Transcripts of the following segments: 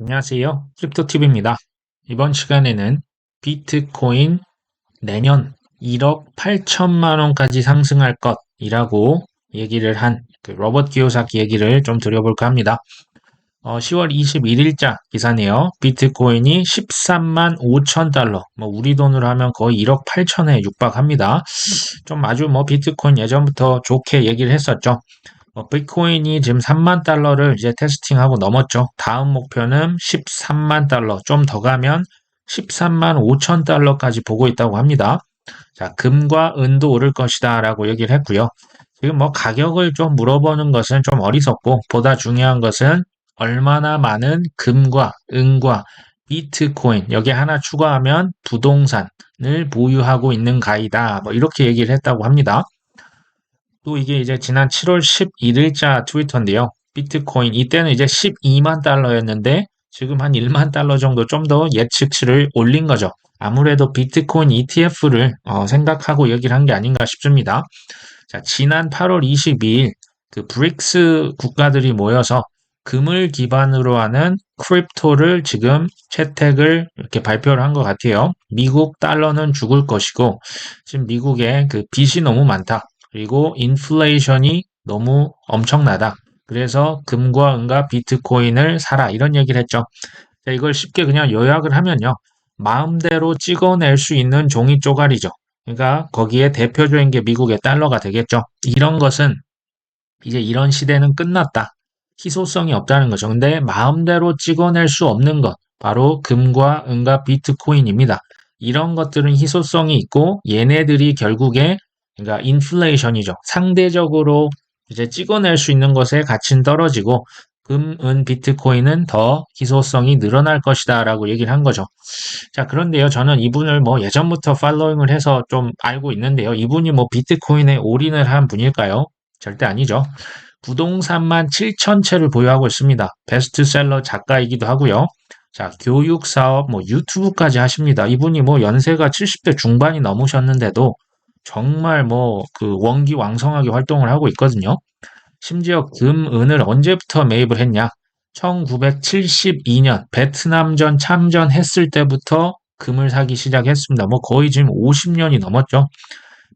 안녕하세요. 크립토TV입니다. 이번 시간에는 비트코인 내년 1억 8천만 원까지 상승할 것이라고 얘기를 한 그 로버트 기요사키 얘기를 좀 드려볼까 합니다. 어, 10월 21일자 기사네요. 비트코인이 13만 5천 달러, 뭐 우리 돈으로 하면 거의 1억 8천에 육박합니다. 좀 아주 뭐 비트코인 예전부터 좋게 얘기를 했었죠. 어, 비트코인이 지금 3만 달러를 이제 테스팅하고 넘었죠. 다음 목표는 13만 달러, 좀 더 가면 13만 5천 달러까지 보고 있다고 합니다. 자, 금과 은도 오를 것이다 라고 얘기를 했고요. 지금 뭐 가격을 좀 물어보는 것은 좀 어리석고 보다 중요한 것은 얼마나 많은 금과 은과 비트코인 여기 하나 추가하면 부동산을 보유하고 있는가이다. 뭐 이렇게 얘기를 했다고 합니다. 또 이게 이제 지난 7월 11일자 트위터인데요. 비트코인 이때는 이제 12만 달러였는데 지금 한 1만 달러 정도 좀 더 예측치를 올린 거죠. 아무래도 비트코인 ETF를 어, 생각하고 얘기를 한 게 아닌가 싶습니다. 자, 지난 8월 22일 그 브릭스 국가들이 모여서 금을 기반으로 하는 크립토를 지금 채택을 이렇게 발표를 한 것 같아요. 미국 달러는 죽을 것이고 지금 미국에 그 빚이 너무 많다. 그리고 인플레이션이 너무 엄청나다. 그래서 금과 은과 비트코인을 사라 이런 얘기를 했죠. 자, 이걸 쉽게 그냥 요약을 하면요. 마음대로 찍어낼 수 있는 종이 쪼가리죠. 그러니까 거기에 대표적인 게 미국의 달러가 되겠죠. 이런 것은 이제 이런 시대는 끝났다. 희소성이 없다는 거죠. 근데 마음대로 찍어낼 수 없는 것, 바로 금과 은과 비트코인입니다. 이런 것들은 희소성이 있고 얘네들이 결국에 그러니까 인플레이션이죠. 상대적으로 이제 찍어낼 수 있는 것의 가치는 떨어지고 금, 은, 비트코인은 더 희소성이 늘어날 것이다 라고 얘기를 한 거죠. 자, 그런데요. 저는 이분을 뭐 예전부터 팔로잉을 해서 좀 알고 있는데요. 이분이 뭐 비트코인에 올인을 한 분일까요? 절대 아니죠. 부동산만 7천 채를 보유하고 있습니다. 베스트셀러 작가이기도 하고요. 자, 교육 사업, 뭐 유튜브까지 하십니다. 이분이 뭐 연세가 70대 중반이 넘으셨는데도 정말 뭐 그 원기 왕성하게 활동을 하고 있거든요. 심지어 금, 은을 언제부터 매입을 했냐? 1972년 베트남전 참전했을 때부터 금을 사기 시작했습니다. 뭐 거의 지금 50년이 넘었죠.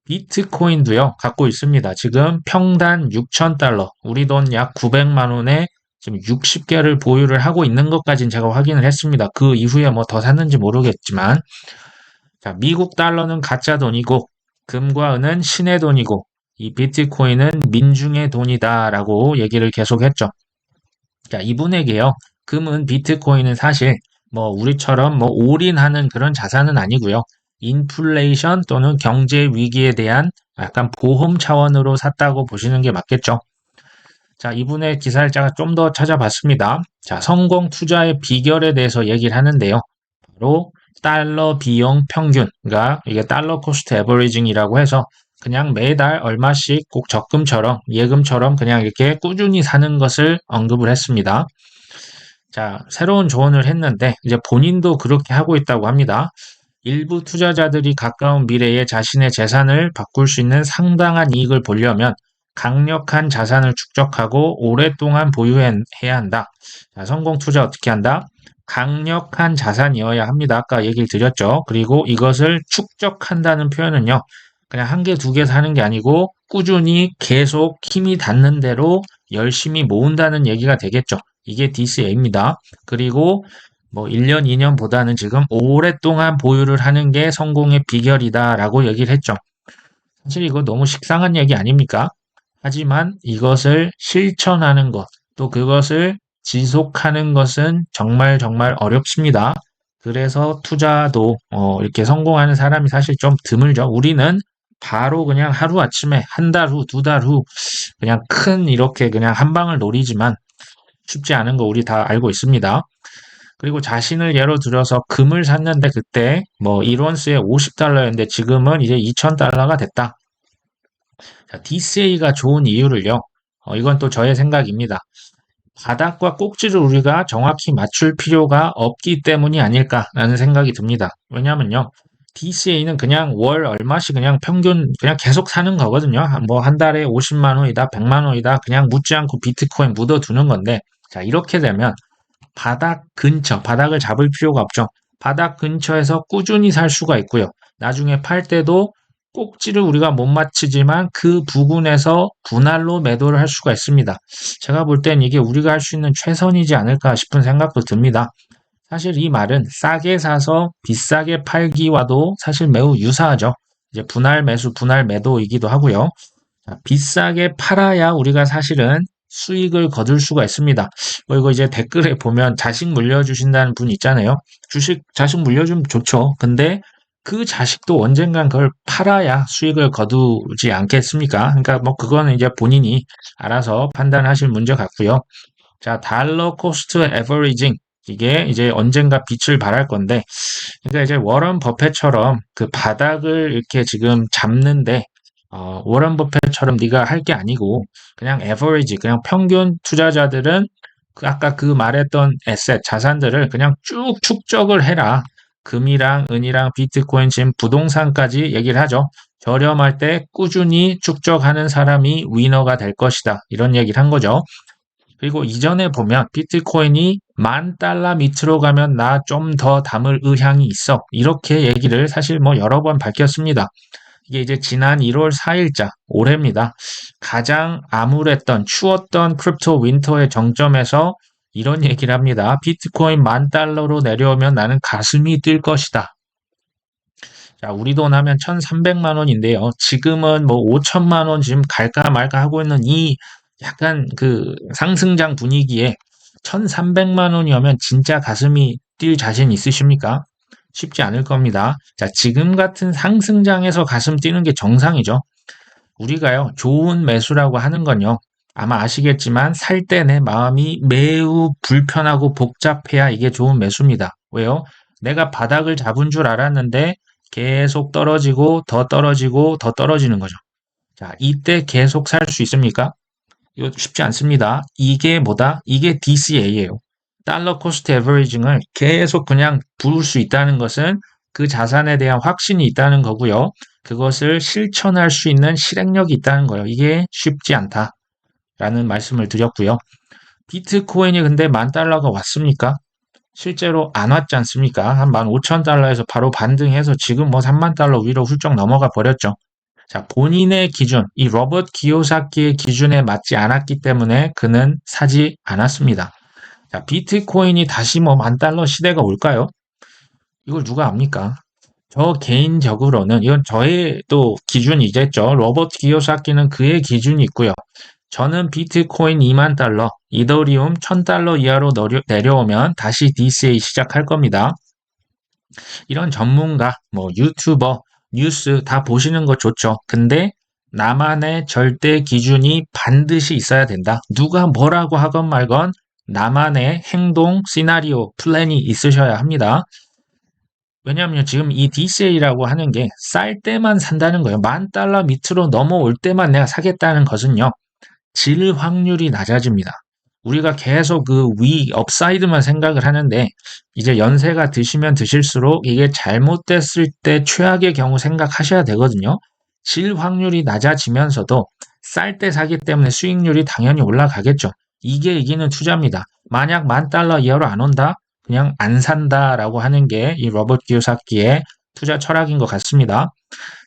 비트코인도요, 갖고 있습니다. 지금 평단 6,000달러, 우리 돈 약 900만 원에 지금 60개를 보유를 하고 있는 것까지는 제가 확인을 했습니다. 그 이후에 뭐 더 샀는지 모르겠지만, 자, 미국 달러는 가짜 돈이고, 금과 은은 신의 돈이고 이 비트코인은 민중의 돈이다 라고 얘기를 계속했죠. 자, 이분에게요. 금은 비트코인은 사실 뭐 우리처럼 뭐 올인하는 그런 자산은 아니고요. 인플레이션 또는 경제 위기에 대한 약간 보험 차원으로 샀다고 보시는 게 맞겠죠. 자, 이분의 기사를 제가 좀 더 찾아봤습니다. 자, 성공 투자의 비결에 대해서 얘기를 하는데요. 바로 달러 비용 평균, 그러니까 이게 달러 코스트 에버리징이라고 해서 그냥 매달 얼마씩 꼭 적금처럼 예금처럼 그냥 이렇게 꾸준히 사는 것을 언급을 했습니다. 자, 새로운 조언을 했는데 이제 본인도 그렇게 하고 있다고 합니다. 일부 투자자들이 가까운 미래에 자신의 재산을 바꿀 수 있는 상당한 이익을 보려면 강력한 자산을 축적하고 오랫동안 보유해야 한다. 자, 성공 투자 어떻게 한다? 강력한 자산이어야 합니다. 아까 얘기를 드렸죠. 그리고 이것을 축적한다는 표현은요. 그냥 한 개, 두 개 사는 게 아니고 꾸준히 계속 힘이 닿는 대로 열심히 모은다는 얘기가 되겠죠. 이게 DCA입니다. 그리고 뭐 1년, 2년보다는 지금 오랫동안 보유를 하는 게 성공의 비결이다라고 얘기를 했죠. 사실 이거 너무 식상한 얘기 아닙니까? 하지만 이것을 실천하는 것, 또 그것을 지속하는 것은 정말 정말 어렵습니다. 그래서 투자도 어, 이렇게 성공하는 사람이 사실 좀 드물죠. 우리는 바로 그냥 하루아침에 한 달 후, 두 달 후 그냥 큰 이렇게 그냥 한 방을 노리지만 쉽지 않은 거 우리 다 알고 있습니다. 그리고 자신을 예로 들어서 금을 샀는데 그때 뭐 1원스에 50달러였는데 지금은 이제 2000달러가 됐다. 자, DCA가 좋은 이유를요. 어, 이건 또 저의 생각입니다. 바닥과 꼭지를 우리가 정확히 맞출 필요가 없기 때문이 아닐까라는 생각이 듭니다. 왜냐면요. DCA는 그냥 월 얼마씩 그냥 평균 그냥 계속 사는 거거든요. 뭐 한 달에 50만 원이다, 100만 원이다 그냥 묻지 않고 비트코인 묻어두는 건데 자 이렇게 되면 바닥 근처, 바닥을 잡을 필요가 없죠. 바닥 근처에서 꾸준히 살 수가 있고요. 나중에 팔 때도 꼭지를 우리가 못 맞추지만 그 부분에서 분할로 매도를 할 수가 있습니다. 제가 볼 땐 이게 우리가 할 수 있는 최선이지 않을까 싶은 생각도 듭니다. 사실 이 말은 싸게 사서 비싸게 팔기와도 사실 매우 유사하죠. 이제 분할 매수, 분할 매도이기도 하고요. 자, 비싸게 팔아야 우리가 사실은 수익을 거둘 수가 있습니다. 뭐 이거 이제 댓글에 보면 자식 물려주신다는 분 있잖아요. 주식 자식 물려주면 좋죠. 근데 그 자식도 언젠간 그걸 팔아야 수익을 거두지 않겠습니까? 그러니까 뭐 그거는 이제 본인이 알아서 판단하실 문제 같고요. 자, 달러 코스트 에버리징 이게 이제 언젠가 빛을 발할 건데, 그러니까 이제 워런 버펫처럼 그 바닥을 이렇게 지금 잡는데, 어, 워런 버펫처럼 네가 할 게 아니고 그냥 에버리지, 그냥 평균 투자자들은 그 아까 그 말했던 에셋 자산들을 그냥 쭉 축적을 해라. 금이랑 은이랑 비트코인 지금 부동산까지 얘기를 하죠. 저렴할 때 꾸준히 축적하는 사람이 위너가 될 것이다. 이런 얘기를 한 거죠. 그리고 이전에 보면 비트코인이 만 달러 밑으로 가면 나 좀 더 담을 의향이 있어. 이렇게 얘기를 사실 뭐 여러 번 밝혔습니다. 이게 이제 지난 1월 4일자 올해입니다. 가장 암울했던 추웠던 크립토 윈터의 정점에서 이런 얘기를 합니다. 비트코인 만 달러로 내려오면 나는 가슴이 뛸 것이다. 자, 우리 돈 하면 1,300만 원인데요. 지금은 뭐 5천만 원 지금 갈까 말까 하고 있는 이 약간 그 상승장 분위기에 1,300만 원이면 진짜 가슴이 뛸 자신 있으십니까? 쉽지 않을 겁니다. 자, 지금 같은 상승장에서 가슴 뛰는 게 정상이죠. 우리가요, 좋은 매수라고 하는 건요, 아마 아시겠지만 살 때 내 마음이 매우 불편하고 복잡해야 이게 좋은 매수입니다. 왜요? 내가 바닥을 잡은 줄 알았는데 계속 떨어지고 더 떨어지고 더 떨어지는 거죠. 자, 이때 계속 살 수 있습니까? 이거 쉽지 않습니다. 이게 뭐다? 이게 DCA예요. 달러 코스트 에버리징을 계속 그냥 부를 수 있다는 것은 그 자산에 대한 확신이 있다는 거고요. 그것을 실천할 수 있는 실행력이 있다는 거예요. 이게 쉽지 않다. 라는 말씀을 드렸고요. 비트코인이 근데 만 달러가 왔습니까? 실제로 안 왔지 않습니까? 한 만 오천 달러에서 바로 반등해서 지금 뭐 3만 달러 위로 훌쩍 넘어가 버렸죠. 자, 본인의 기준, 이 로버트 기요사키의 기준에 맞지 않았기 때문에 그는 사지 않았습니다. 자, 비트코인이 다시 뭐 만 달러 시대가 올까요? 이걸 누가 압니까? 저 개인적으로는 이건 저의 또 기준이겠죠. 로버트 기요사키는 그의 기준이 있고요. 저는 비트코인 2만 달러, 이더리움 1000달러 이하로 내려오면 다시 DCA 시작할 겁니다. 이런 전문가, 뭐 유튜버, 뉴스 다 보시는 거 좋죠. 근데 나만의 절대 기준이 반드시 있어야 된다. 누가 뭐라고 하건 말건 나만의 행동, 시나리오, 플랜이 있으셔야 합니다. 왜냐하면 지금 이 DCA라고 하는 게 쌀 때만 산다는 거예요. 만 달러 밑으로 넘어올 때만 내가 사겠다는 것은요. 질 확률이 낮아집니다. 우리가 계속 그 위, 업사이드만 생각을 하는데 이제 연세가 드시면 드실수록 이게 잘못됐을 때 최악의 경우 생각하셔야 되거든요. 질 확률이 낮아지면서도 쌀 때 사기 때문에 수익률이 당연히 올라가겠죠. 이게 이기는 투자입니다. 만약 만 달러 이하로 안 온다? 그냥 안 산다라고 하는 게 이 로버트 기요사키의 투자 철학인 것 같습니다.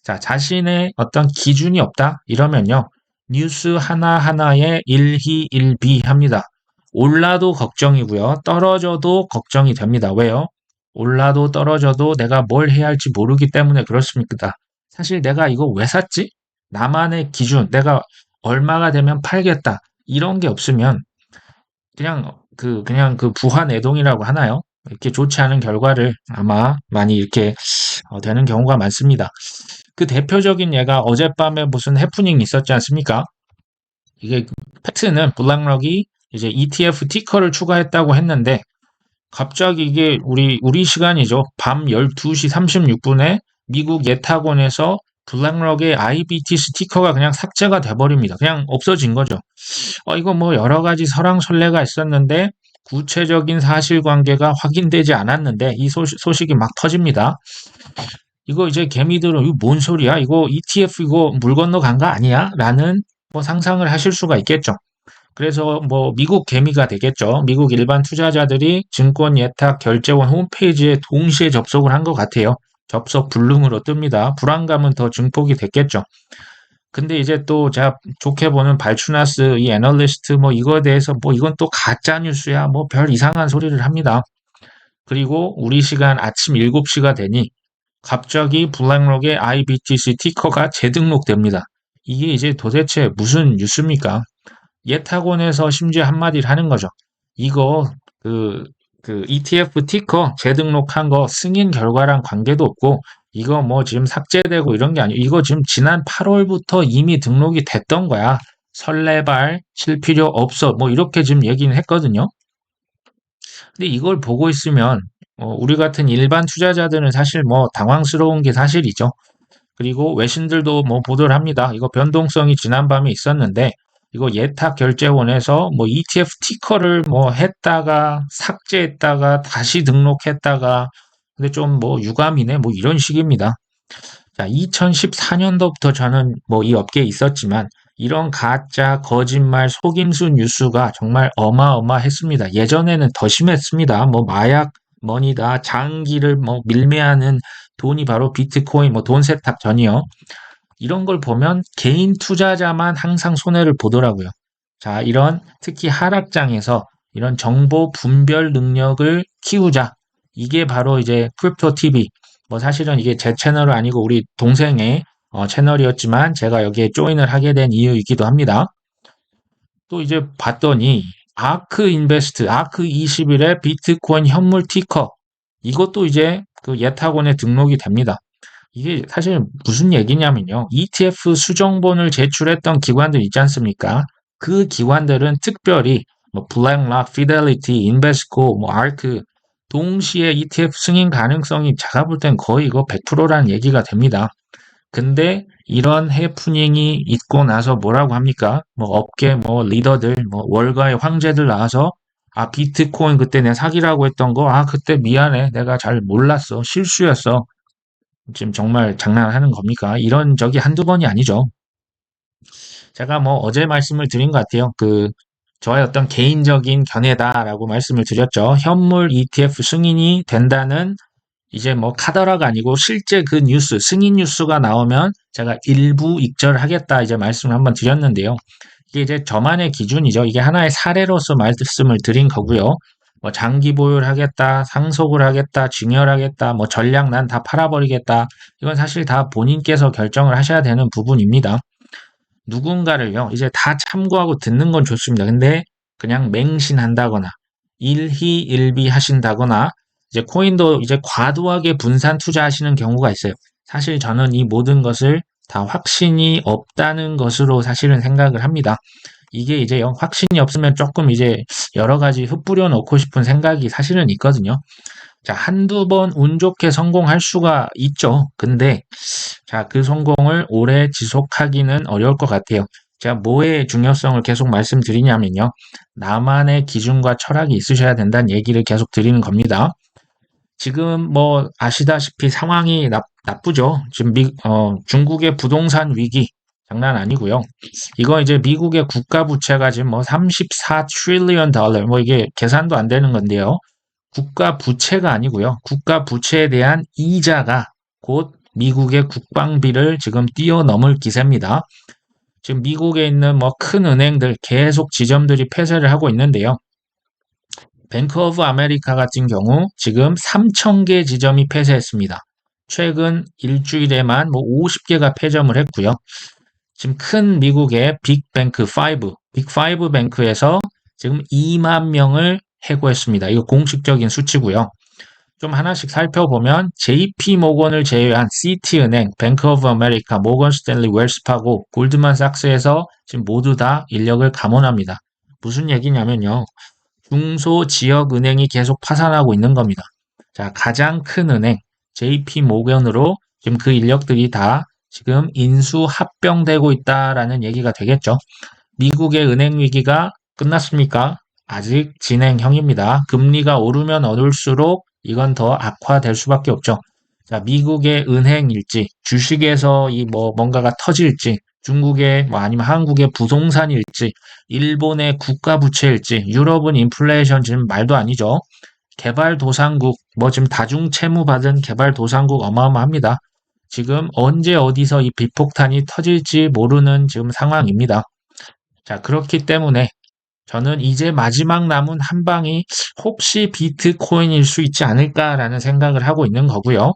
자, 자신의 어떤 기준이 없다? 이러면요. 뉴스 하나하나에 일희일비합니다. 올라도 걱정이고요. 떨어져도 걱정이 됩니다. 왜요? 올라도 떨어져도 내가 뭘 해야 할지 모르기 때문에 그렇습니다. 사실 내가 이거 왜 샀지? 나만의 기준, 내가 얼마가 되면 팔겠다. 이런 게 없으면 그냥 그 그냥 그 부화 내동이라고 하나요? 이렇게 좋지 않은 결과를 아마 많이 이렇게 어, 되는 경우가 많습니다. 그 대표적인 예가 어젯밤에 무슨 해프닝 있었지 않습니까? 이게 팩트는 블락럭이 이제 ETF 티커를 추가했다고 했는데 갑자기 이게 우리 우리 시간이죠. 밤 12시 36분에 미국 예탁원에서 블랙럭의 IBT 스티커가 그냥 삭제가 돼버립니다. 그냥 없어진 거죠. 어, 이거 뭐 여러 가지 설랑설레가 있었는데 구체적인 사실관계가 확인되지 않았는데 이 소식, 소식이 막 터집니다. 이거 이제 개미들은 이거 뭔 소리야? 이거 ETF 이거 물 건너 간 거 아니야? 라는 뭐 상상을 하실 수가 있겠죠. 그래서 뭐 미국 개미가 되겠죠. 미국 일반 투자자들이 증권 예탁 결제원 홈페이지에 동시에 접속을 한 것 같아요. 접속 불능으로 뜹니다. 불안감은 더 증폭이 됐겠죠. 근데 이제 또 제가 좋게 보는 발추나스 이 애널리스트 뭐 이거에 대해서 뭐 이건 또 가짜 뉴스야 뭐 별 이상한 소리를 합니다. 그리고 우리 시간 아침 7시가 되니 갑자기 블랙록의 IBTC 티커가 재등록됩니다. 이게 이제 도대체 무슨 뉴스입니까? 예탁원에서 심지어 한마디를 하는 거죠. 이거 그, 그 ETF 티커 재등록한 거 승인 결과랑 관계도 없고 이거 뭐 지금 삭제되고 이런 게 아니고 이거 지금 지난 8월부터 이미 등록이 됐던 거야. 설레발 칠 필요 없어. 뭐 이렇게 지금 얘기는 했거든요. 근데 이걸 보고 있으면 어, 우리 같은 일반 투자자들은 사실 뭐 당황스러운 게 사실이죠. 그리고 외신들도 뭐 보도를 합니다. 이거 변동성이 지난밤에 있었는데 이거 예탁 결제원에서 뭐 ETF 티커를 뭐 했다가 삭제했다가 다시 등록했다가 근데 좀 뭐 유감이네 뭐 이런 식입니다. 자, 2014년도부터 저는 뭐 이 업계에 있었지만 이런 가짜, 거짓말, 속임수 뉴스가 정말 어마어마했습니다. 예전에는 더 심했습니다. 뭐 마약 머니다, 장기를 뭐 밀매하는 돈이 바로 비트코인, 뭐 돈 세탁 전이요. 이런 걸 보면 개인 투자자만 항상 손해를 보더라고요. 자, 이런 특히 하락장에서 이런 정보 분별 능력을 키우자. 이게 바로 이제 크립토 TV. 뭐 사실은 이게 제 채널은 아니고 우리 동생의 어, 채널이었지만 제가 여기에 조인을 하게 된 이유이기도 합니다. 또 이제 봤더니 아크 인베스트, 아크 21의 비트코인 현물 티커 이것도 이제 그 예탁원에 등록이 됩니다. 이게 사실 무슨 얘기냐면요. ETF 수정본을 제출했던 기관들 있지 않습니까? 그 기관들은 특별히 뭐 블랙락, 피델리티, 인베스코, 뭐 아크 동시에 ETF 승인 가능성이 제가 볼땐 거의 이거 100%라는 얘기가 됩니다. 근데 이런 해프닝이 있고 나서 뭐라고 합니까? 뭐 업계 뭐 리더들, 뭐 월가의 황제들 나와서 아 비트코인 그때 내가 사기라고 했던 거, 아 그때 미안해, 내가 잘 몰랐어, 실수였어. 지금 정말 장난하는 겁니까? 이런 적이 한두 번이 아니죠. 제가 뭐 어제 말씀을 드린 것 같아요. 그 저의 어떤 개인적인 견해다라고 말씀을 드렸죠. 현물 ETF 승인이 된다는 이제 뭐 카더라가 아니고 실제 그 뉴스, 승인 뉴스가 나오면 제가 일부 익절하겠다 이제 말씀을 한번 드렸는데요. 이게 이제 저만의 기준이죠. 이게 하나의 사례로서 말씀을 드린 거고요. 뭐 장기 보유하겠다, 상속을 하겠다, 증여하겠다, 뭐 전략 난 다 팔아버리겠다. 이건 사실 다 본인께서 결정을 하셔야 되는 부분입니다. 누군가를요, 이제 다 참고하고 듣는 건 좋습니다. 근데 그냥 맹신한다거나 일희일비 하신다거나 이제 코인도 이제 과도하게 분산 투자하시는 경우가 있어요. 사실 저는 이 모든 것을 다 확신이 없다는 것으로 사실은 생각을 합니다. 이게 이제 확신이 없으면 조금 이제 여러 가지 흩뿌려 놓고 싶은 생각이 사실은 있거든요. 자, 한두 번 운 좋게 성공할 수가 있죠. 근데, 자, 그 성공을 오래 지속하기는 어려울 것 같아요. 제가 뭐의 중요성을 계속 말씀드리냐면요. 나만의 기준과 철학이 있으셔야 된다는 얘기를 계속 드리는 겁니다. 지금 뭐 아시다시피 상황이 나, 나쁘죠. 지금 미, 어, 중국의 부동산 위기 장난 아니고요. 이거 이제 미국의 국가 부채가 지금 뭐 34 트릴리언 달러 뭐 이게 계산도 안 되는 건데요. 국가 부채가 아니고요. 국가 부채에 대한 이자가 곧 미국의 국방비를 지금 뛰어넘을 기세입니다. 지금 미국에 있는 뭐 큰 은행들 계속 지점들이 폐쇄를 하고 있는데요. 뱅크 오브 아메리카 같은 경우 지금 3,000개 지점이 폐쇄했습니다. 최근 일주일에만 뭐 50개가 폐점을 했고요. 지금 큰 미국의 빅뱅크 5, 빅5 뱅크에서 지금 2만 명을 해고했습니다. 이거 공식적인 수치고요. 좀 하나씩 살펴보면 JP 모건을 제외한 시티은행, 뱅크 오브 아메리카, 모건 스탠리, 웰스파고, 골드만삭스에서 지금 모두 다 인력을 감원합니다. 무슨 얘기냐면요. 중소 지역 은행이 계속 파산하고 있는 겁니다. 자, 가장 큰 은행 JP 모건으로 지금 그 인력들이 다 지금 인수 합병되고 있다라는 얘기가 되겠죠. 미국의 은행 위기가 끝났습니까? 아직 진행형입니다. 금리가 오르면 오를수록 이건 더 악화될 수밖에 없죠. 자, 미국의 은행일지, 주식에서 이 뭐 뭔가가 터질지, 중국의 뭐 아니면 한국의 부동산일지, 일본의 국가 부채일지, 유럽은 인플레이션 지금 말도 아니죠. 개발도상국, 뭐 지금 다중채무 받은 개발도상국 어마어마합니다. 지금 언제 어디서 이 비폭탄이 터질지 모르는 지금 상황입니다. 자, 그렇기 때문에 저는 이제 마지막 남은 한 방이 혹시 비트코인일 수 있지 않을까라는 생각을 하고 있는 거고요.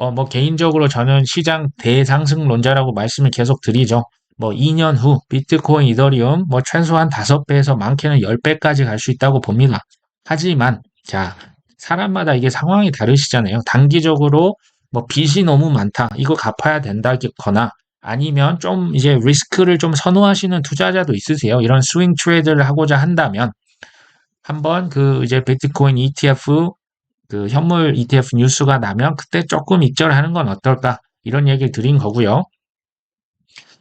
어, 뭐 개인적으로 저는 시장 대상승론자라고 말씀을 계속 드리죠. 뭐 2년 후 비트코인, 이더리움 뭐 최소한 5배에서 많게는 10배까지 갈 수 있다고 봅니다. 하지만 자, 사람마다 이게 상황이 다르시잖아요. 단기적으로 뭐 빚이 너무 많다. 이거 갚아야 된다거나 아니면 좀 이제 리스크를 좀 선호하시는 투자자도 있으세요. 이런 스윙 트레이드를 하고자 한다면 한번 그 이제 비트코인 ETF 그 현물 ETF 뉴스가 나면 그때 조금 익절하는 건 어떨까 이런 얘기를 드린 거고요.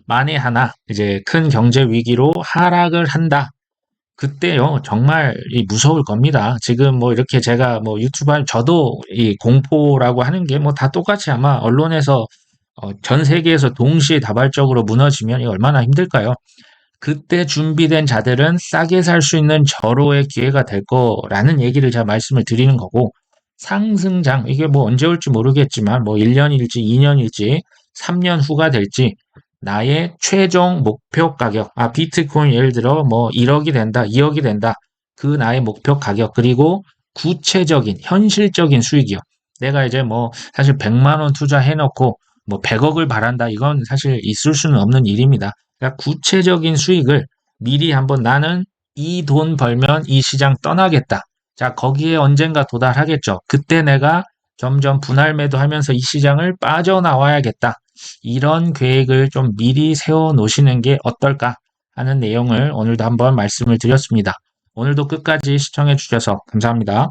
만에 하나 이제 큰 경제 위기로 하락을 한다. 그때요 정말 이 무서울 겁니다. 지금 뭐 이렇게 제가 뭐 유튜브 할 저도 이 공포라고 하는 게 뭐 다 똑같이 아마 언론에서 어, 전 세계에서 동시에 다발적으로 무너지면 이 얼마나 힘들까요? 그때 준비된 자들은 싸게 살 수 있는 절호의 기회가 될 거라는 얘기를 제가 말씀을 드리는 거고 상승장. 이게 뭐 언제 올지 모르겠지만 뭐 1년일지 2년일지 3년 후가 될지 나의 최종 목표 가격. 아 비트코인 예를 들어 뭐 1억이 된다 2억이 된다. 그 나의 목표 가격. 그리고 구체적인 현실적인 수익이요. 내가 이제 뭐 사실 100만 원 투자해 놓고 뭐 100억을 바란다. 이건 사실 있을 수는 없는 일입니다. 그러니까 구체적인 수익을 미리 한번 나는 이 돈 벌면 이 시장 떠나겠다 자, 거기에 언젠가 도달하겠죠. 그때 내가 점점 분할 매도하면서 이 시장을 빠져나와야겠다. 이런 계획을 좀 미리 세워 놓으시는 게 어떨까 하는 내용을 오늘도 한번 말씀을 드렸습니다. 오늘도 끝까지 시청해 주셔서 감사합니다.